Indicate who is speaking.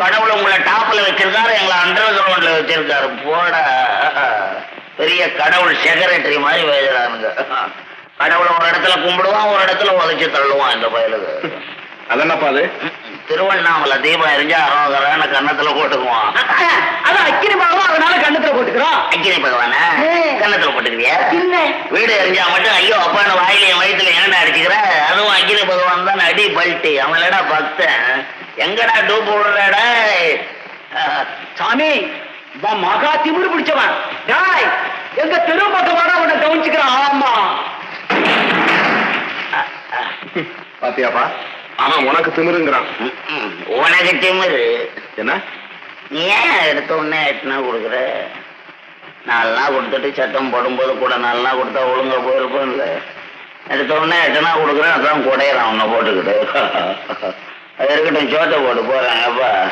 Speaker 1: கடவுள் உங்களை டாப்ல வச்சிருக்காரு எங்களை அண்டர் கிரவுண்ட்ல வச்சிருக்காரு. போட. பெரிய கடவுள் செக்ரட்டரி மாதிரி வைக்கிறானுங்க கடவுளை ஒரு இடத்துல கும்பிடுவான் ஒரு இடத்துல உதைச்சு தள்ளுவான் இந்த பயலுக்கு
Speaker 2: அதென்னப்பா அது?
Speaker 1: திருவண்ணாமலை தீபம் எரிஞ்சா அரோகரான கன்னத்துல போட்டுக்குவான்.
Speaker 3: அதான் அக்கினி பகவான் அதனால கண்ணத்துல போட்டுக்கிறோம்
Speaker 1: அக்கினி பகவான? கன்னத்துல போட்டுக்கிறியா?
Speaker 3: இல்ல.
Speaker 1: வீடு எரிஞ்சா மட்டும் ஐயோ அப்பான்னு வாயிலையும் வயிற்றுல ஏன்டா அடிச்சுக்கிற? அதுவும் அக்கினி பகவான் தான் அடி பல்ட்டி. அவனடா பக்தன். எங்கடா டூப் விடுறடா?
Speaker 3: சாமி மகா திமிரு பிடிச்சவன். டாய் எங்க தெரு பக்கமான அவனை கவனிச்சுக்கிறான் ஆமா.
Speaker 2: பாத்தியாப்பா? ஆனா உனக்கு திமிருங்கிறான்.
Speaker 1: உனக்கு திமிரு.
Speaker 2: என்ன?
Speaker 1: நீ ஏன் எடுத்த உடனே எட்டுனா கொடுக்குற? நாலு நாள் கொடுத்துட்டு சட்டம் போடும்போது கூட நாலு நாள் கொடுத்தா ஒழுங்கா போயிருப்போம்ல. எடுத்த உடனே எட்டுனா கொடுக்குறேன் அதான் குடையிறான் உன்னை போட்டுக்கிட்டு. இருக்கட்டும் சோத்தை போட்டு போறேன் அப்பா.